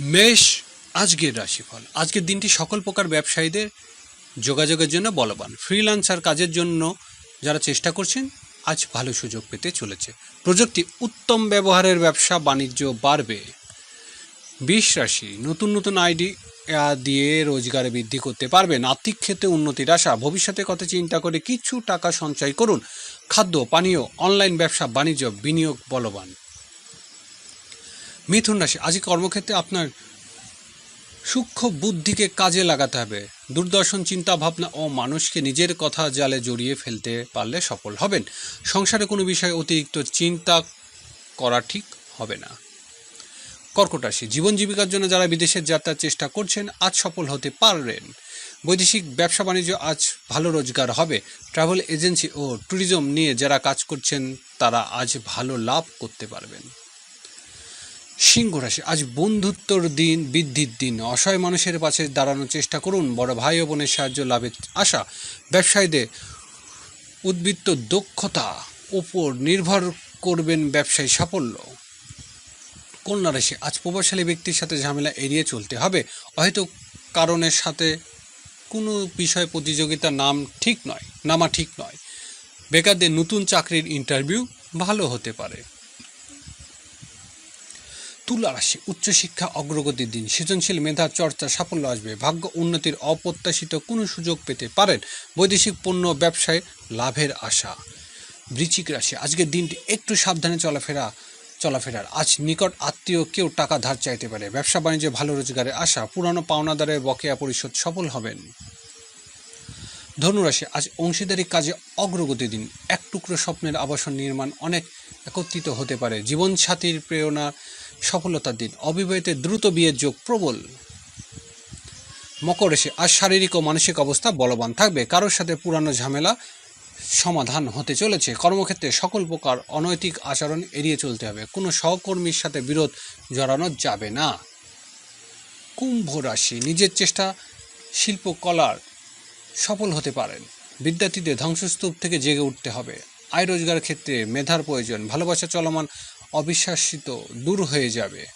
মেষ, আজকের রাশিফল। আজকের দিনটি সকল প্রকার ব্যবসায়ীদের যোগাযোগের জন্য বলবান। ফ্রিল্যান্সার কাজের জন্য যারা চেষ্টা করছেন, আজ ভালো সুযোগ পেতে চলেছে। প্রযুক্তি উত্তম ব্যবহারের ব্যবসা বাণিজ্য বাড়বে। বিশ রাশি, নতুন নতুন আইডি দিয়ে রোজগার বৃদ্ধি করতে পারবেন। আর্থিক ক্ষেত্রে উন্নতির আশা। ভবিষ্যতের কথা চিন্তা করে কিছু টাকা সঞ্চয় করুন। খাদ্য, পানীয়, অনলাইন ব্যবসা, বাণিজ্য, বিনিয়োগ বলবান। মিথুন রাশি আজ কর্মক্ষেত্রে আপনার সূক্ষ্ম বুদ্ধিকে কাজে লাগাতে হবে। দূরদর্শন চিন্তা ভাবনা ও মানুষকে নিজের কথা জালে জড়িয়ে ফেলতে পারলে সফল হবেন। সংসারে কোনো বিষয়ে অতিরিক্ত চিন্তা করা ঠিক হবে না। কর্কট রাশি, জীবন জীবিকার জন্য যারা বিদেশের যাত্রার চেষ্টা করছেন, আজ সফল হতে পারবেন বৈদেশিক ব্যবসা বাণিজ্য আজ ভালো রোজগার হবে। ট্রাভেল এজেন্সি ও ট্যুরিজম নিয়ে যারা কাজ করছেন, তারা আজ ভালো লাভ করতে পারবেন। সিংহ রাশি। আজ বন্ধুত্বর দিন, বৃদ্ধির দিন। অসহায় মানুষের পাশে দাঁড়ানোর চেষ্টা করুন। বড় ভাই ও বোনের সাহায্য, লাভের আশা। ব্যবসায়ীদের উদ্বৃত্ত দক্ষতা উপর নির্ভর করবেন ব্যবসায়ী সাফল্য। কন্যা রাশি, আজ প্রভাবশালী ব্যক্তির সাথে ঝামেলা এড়িয়ে চলতে হবে। হয়তো কারণের সাথে কোনো বিষয় প্রতিযোগিতা নাম ঠিক নয়, নামা ঠিক নয়। বেকারদের নতুন চাকরির ইন্টারভিউ ভালো হতে পারে। তুলা রাশি, উচ্চশিক্ষা, অগ্রগতির দিন, সৃজনশীল মেধা, চর্চা, সাফল্য আসবে, ভাগ্য উন্নতির অপ্রত্যাশিত কোনো সুযোগ পেতে পারেন বৈদেশিক পণ্য ব্যবসায় লাভের আশা। বৃশ্চিক রাশি, আজকের দিনটি একটু সাবধানে চলাফেরা, চলাফেরার। আজ নিকট আত্মীয় কেউ টাকা ধার চাইতে পারে। ব্যবসা বাণিজ্যে, ভালো রোজগারের আশা, পুরানো পাওনাদারের বকেয়া পরিশোধ সফল হবেন। ধনুরাশি, আজ অংশীদারি কাজে অগ্রগতি দিন। এক টুকরো স্বপ্নের আবাসন নির্মাণ অনেক একত্রিত হতে পারে। জীবনসাথীর প্রেরণা সফলতার দিন। অবিবাহিতের দ্রুত বিয়ের যোগ প্রবল। মকর রাশি, আজ শারীরিক ও মানসিক অবস্থা বলবান থাকবে। কারোর সাথে পুরানো ঝামেলা সমাধান হতে চলেছে। কর্মক্ষেত্রে সকল প্রকার অনৈতিক আচরণ এড়িয়ে চলতে হবে। কোনো সহকর্মীর সাথে বিরোধ জড়ানো যাবে না। কুম্ভ রাশি, নিজের চেষ্টা শিল্পকলার সফল হতে পারেন। বিদ্যার্থীদের ধ্বংসস্তূপ থেকে জেগে উঠতে হবে। আয় রোজগার ক্ষেত্রে মেধার প্রয়োজন। ভালোবাসা চলমান অবিশ্বাসিত দূর হয়ে যাবে।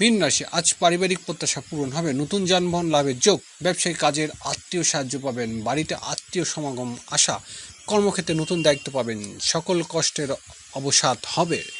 মীন রাশি, আজ পারিবারিক প্রত্যাশা পূরণ হবে। নতুন যানবাহন লাভের যোগ। ব্যবসায়ী কাজের আত্মীয় সাহায্য পাবেন। বাড়িতে আত্মীয় সমাগম আসা কর্মক্ষেত্রে নতুন দায়িত্ব পাবেন। সকল কষ্টের অবসাদ হবে।